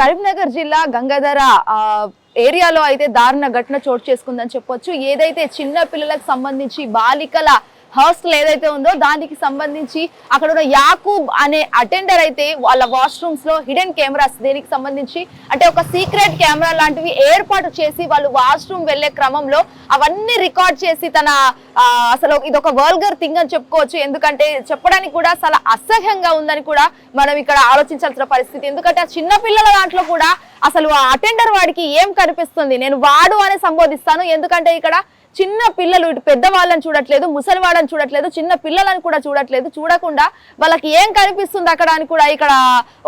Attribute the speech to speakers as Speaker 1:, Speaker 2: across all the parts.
Speaker 1: కరీంనగర్ జిల్లా గంగాధర ఏరియాలో అయితే దారుణ ఘటన చోటు చేసుకుందని చెప్పొచ్చు. ఏదైతే చిన్న పిల్లలకు సంబంధించి బాలికల హాస్టల్ ఏదైతే ఉందో దానికి సంబంధించి అక్కడ ఉన్న యాకూబ్ అనే అటెండర్ అయితే వాళ్ళ వాష్రూమ్స్లో హిడెన్ కెమెరాస్ దేనికి సంబంధించి అంటే ఒక సీక్రెట్ కెమెరా లాంటివి ఏర్పాటు చేసి వాళ్ళు వాష్రూమ్ వెళ్ళే క్రమంలో అవన్నీ రికార్డ్ చేసి తన అసలు ఇది ఒక వల్గర్ థింగ్ అని చెప్పుకోవచ్చు. ఎందుకంటే చెప్పడానికి కూడా చాలా అసహ్యంగా ఉందని కూడా మనం ఇక్కడ ఆలోచించాల్సిన పరిస్థితి. ఎందుకంటే ఆ చిన్నపిల్లల దాంట్లో కూడా అసలు ఆ అటెండర్ వాడికి ఏం కనిపిస్తుంది? నేను వాడు అని సంబోధిస్తాను. ఎందుకంటే ఇక్కడ చిన్న పిల్లలు ఇటు పెద్దవాళ్ళని చూడట్లేదు ముసలి వాళ్ళని చూడట్లేదు చిన్న పిల్లలను కూడా చూడట్లేదు చూడకుండా వాళ్ళకి ఏం కనిపిస్తుంది అక్కడ అని కూడా ఇక్కడ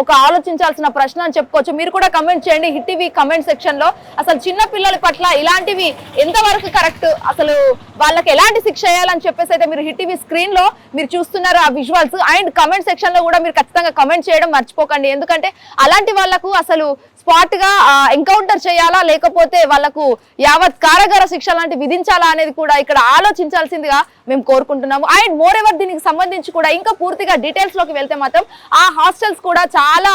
Speaker 1: ఒక ఆలోచించాల్సిన ప్రశ్న అని చెప్పుకోవచ్చు. మీరు కూడా కమెంట్ చేయండి. హిట్ టీవీ కమెంట్ సెక్షన్లో అసలు చిన్న పిల్లల పట్ల ఇలాంటివి ఎంతవరకు కరెక్ట్ అసలు వాళ్ళకి ఎలాంటి శిక్ష వేయాలని చెప్పేసి అయితే మీరు హిట్ టీవీ స్క్రీన్లో మీరు చూస్తున్నారు ఆ విజువల్స్ అండ్ కమెంట్ సెక్షన్లో కూడా మీరు ఖచ్చితంగా కమెంట్ చేయడం మర్చిపోకండి. ఎందుకంటే అలాంటి వాళ్ళకు అసలు స్పాట్గా ఎన్కౌంటర్ చేయాలా? లేకపోతే వాళ్ళకు యావత్ కారాగార శిక్ష లాంటి విధించాలి అనేది కూడా ఇక్కడ ఆలోచించాల్సిందిగా మేము కోరుకుంటున్నాము. అండ్ మోర్ ఎవర్ దీనికి సంబంధించి కూడా ఇంకా పూర్తిగా డీటెయిల్స్లోకి వెళ్తే మాత్రం ఆ హాస్టల్స్ కూడా చాలా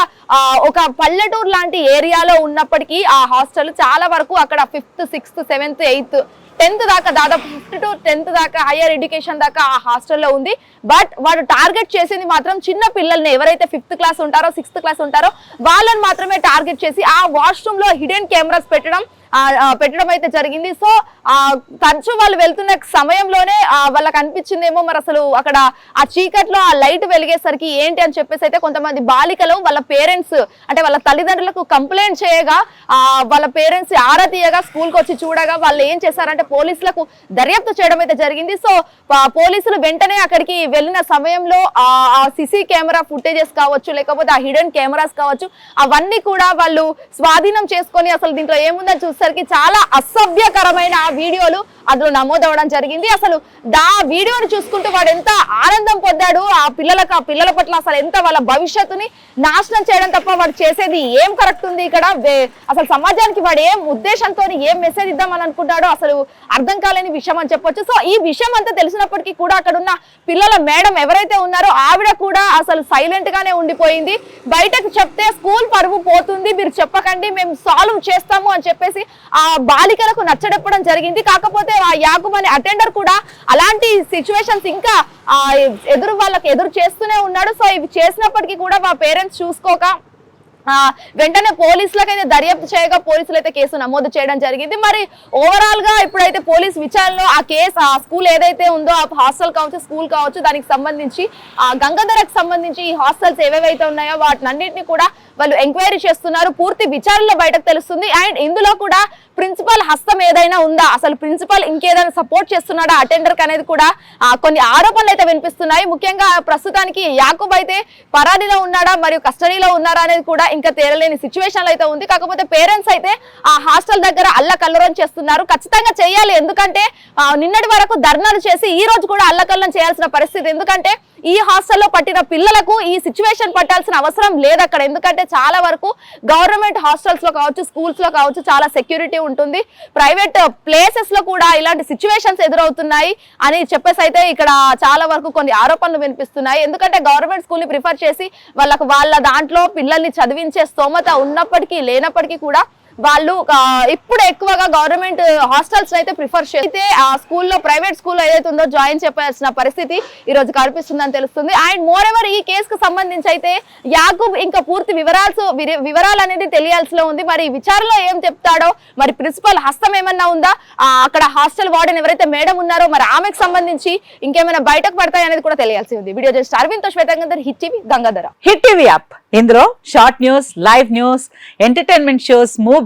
Speaker 1: ఒక పల్లెటూరు లాంటి ఏరియాలో ఉన్నప్పటికీ ఆ హాస్టల్ చాలా వరకు అక్కడ fifth sixth seventh eighth tenth దాకా దాదాపు ఫిఫ్త్ టు టెన్త్ దాకా హైయర్ ఎడ్యుకేషన్ దాకా ఆ హాస్టల్లో ఉంది. బట్ వాడు టార్గెట్ చేసింది మాత్రం చిన్న పిల్లల్ని. ఎవరైతే ఫిఫ్త్ క్లాస్ ఉంటారో సిక్స్త్ క్లాస్ ఉంటారో వాళ్ళని మాత్రమే టార్గెట్ చేసి ఆ వాష్రూమ్లో హిడెన్ కెమెరాస్ పెట్టడం పెట్టడం అయితే జరిగింది. సో ఆ తరచు వాళ్ళు వెళ్తున్న సమయంలోనే వాళ్ళకి అనిపించిందేమో మరి అసలు అక్కడ ఆ చీకట్లో ఆ లైట్ వెలిగేసరికి ఏంటి అని చెప్పేసి అయితే కొంతమంది బాలికలు వాళ్ళ పేరెంట్స్ అంటే వాళ్ళ తల్లిదండ్రులకు కంప్లైంట్ చేయగా ఆ, వాళ్ళ పేరెంట్స్ ఆరా తీయగా స్కూల్కి వచ్చి చూడగా వాళ్ళు ఏం చేశారంటే పోలీసులకు దర్యాప్తు చేయడం అయితే జరిగింది. సో పోలీసులు వెంటనే అక్కడికి వెళ్ళిన సమయంలో ఆ సిసి కెమెరా ఫుటేజెస్ కావచ్చు లేకపోతే ఆ హిడెన్ కెమెరాస్ కావచ్చు అవన్నీ కూడా వాళ్ళు స్వాధీనం చేసుకొని అసలు దీంట్లో ఏముందని చూసేసరికి చాలా అసభ్యకరమైన ఆ వీడియోలు అందులో నమోదవడం జరిగింది. అసలు దా వీడియోని చూసుకుంటూ వాడు ఎంత ఆనందం పొందాడు ఆ పిల్లలకు ఆ పిల్లల పట్ల అసలు ఎంత వాళ్ళ భవిష్యత్తుని నాశనం చేయడం తప్ప వాడు చేసేది ఏం కరెక్ట్ ఉంది ఇక్కడ? అసలు సమాజానికి వాడు ఏం ఉద్దేశంతో ఏం మెసేజ్ ఇద్దామని అనుకుంటాడో అసలు అర్థం కాలేని విషయం అని చెప్పొచ్చు. సో ఈ విషయం అంతా తెలిసినప్పటికీ కూడా అక్కడ ఉన్న పిల్లల మేడం ఎవరైతే ఉన్నారో ఆవిడ కూడా అసలు సైలెంట్ గానే ఉండిపోయింది. బయటకు చెప్తే స్కూల్ పరువు పోతుంది మీరు చెప్పకండి మేము సాల్వ్ చేస్తాము అని చెప్పేసి ఆ బాలికలకు నచ్చడెప్పడం జరిగింది. కాకపోతే ఆ యాకుబ్ అనే అటెండర్ కూడా అలాంటి సిచ్యువేషన్స్ ఇంకా ఎదురు వాళ్ళకి ఎదురు చేస్తూనే ఉన్నాడు. సో ఇవి చేసినప్పటికీ కూడా మా పేరెంట్స్ చూసుకోక వెంటనే పోలీసులకైతే దర్యాప్తు చేయగా పోలీసులు అయితే కేసు నమోదు చేయడం జరిగింది. మరి ఓవరాల్గా ఇప్పుడైతే పోలీస్ విచారణలో ఆ కేసు ఆ స్కూల్ ఏదైతే ఉందో ఆ హాస్టల్ కావచ్చు స్కూల్ కావచ్చు దానికి సంబంధించి ఆ గంగాధరకు సంబంధించి ఈ హాస్టల్స్ ఏవేవైతే ఉన్నాయో వాటినన్నింటినీ కూడా వాళ్ళు ఎంక్వైరీ చేస్తున్నారు. పూర్తి విచారణలో బయటకు తెలుస్తుంది. అండ్ ఇందులో కూడా ప్రిన్సిపల్ హస్తం ఏదైనా ఉందా? అసలు ప్రిన్సిపల్ ఇంకేదైనా సపోర్ట్ చేస్తున్నాడా? అటెండర్ అనేది కూడా కొన్ని ఆరోపణలు అయితే వినిపిస్తున్నాయి. ముఖ్యంగా ప్రస్తుతానికి యాకూబ్ అయితే పరారీలో ఉన్నాడా? మరియు కస్టడీలో ఉన్నారా అనేది కూడా ఇంకా తేలలేని సిచ్యువేషన్ అయితే ఉంది. కాకపోతే పేరెంట్స్ అయితే ఆ హాస్టల్ దగ్గర అల్లకల్లరం చేస్తున్నారు. ఖచ్చితంగా చేయాలి. ఎందుకంటే నిన్నటి వరకు ధర్నాలు చేసి ఈ రోజు కూడా అల్లకల్లం చేయాల్సిన పరిస్థితి. ఎందుకంటే ఈ హాస్టల్లో పట్టిన పిల్లలకు ఈ సిచ్యువేషన్ పట్టాల్సిన అవసరం లేదు అక్కడ. ఎందుకంటే చాలా వరకు గవర్నమెంట్ హాస్టల్స్లో కావచ్చు స్కూల్స్లో కావచ్చు చాలా సెక్యూరిటీ ఉంటుంది. ప్రైవేట్ ప్లేసెస్లో కూడా ఇలాంటి సిచ్యువేషన్స్ ఎదురవుతున్నాయి అని చెప్పేసి అయితే ఇక్కడ చాలా వరకు కొన్ని ఆరోపణలు వినిపిస్తున్నాయి. ఎందుకంటే గవర్నమెంట్ స్కూల్ని ప్రిఫర్ చేసి వాళ్ళకు వాళ్ళ దాంట్లో పిల్లల్ని చదివించే స్తోమత ఉన్నప్పటికీ లేనప్పటికీ కూడా వాళ్ళు ఇప్పుడు ఎక్కువగా గవర్నమెంట్ హాస్టల్స్ అయితే ప్రిఫర్ చేస్తే ఆ స్కూల్లో ప్రైవేట్ స్కూల్లో ఏదైతే ఉందో జాయిన్ చెప్పాల్సిన పరిస్థితి ఈ రోజు కనిపిస్తుందని తెలుస్తుంది. అండ్ మోర్ ఎవర్ ఈ కేసుకు సంబంధించి అయితే యాకూబ్ ఇంకా పూర్తి వివరాలు వివరాలు అనేది తెలియాల్సిలో ఉంది. మరి విచారణలో ఏం చెప్తాడో మరి ప్రిన్సిపల్ హస్తం ఏమన్నా ఉందా? అక్కడ హాస్టల్ వార్డెన్ ఎవరైతే మేడం ఉన్నారో మరి ఆమెకు సంబంధించి ఇంకేమైనా బయటకు పడతాయి అనేది కూడా తెలియాల్సి ఉంది. వీడియో జస్ట్ అరవింద్తో శ్వేతంగర్ Hit TV Gangadhara.
Speaker 2: Hit TV app. ఇందులో short news live news entertainment shows movie